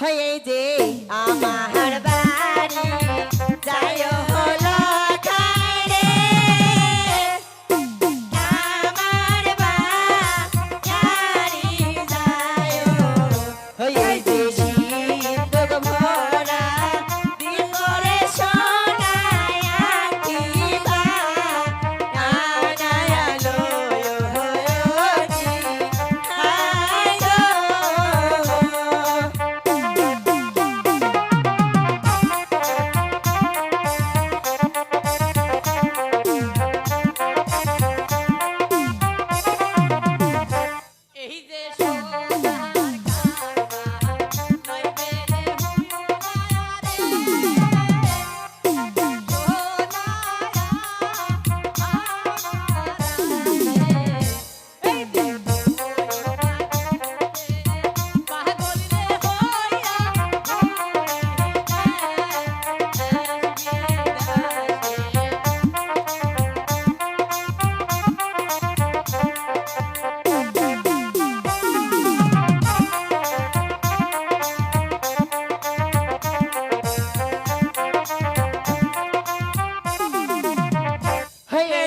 হয়ে যে আমার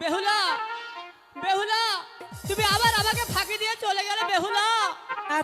বেহুলা বেহুলা তুমি আবার আমাকে ফাঁকা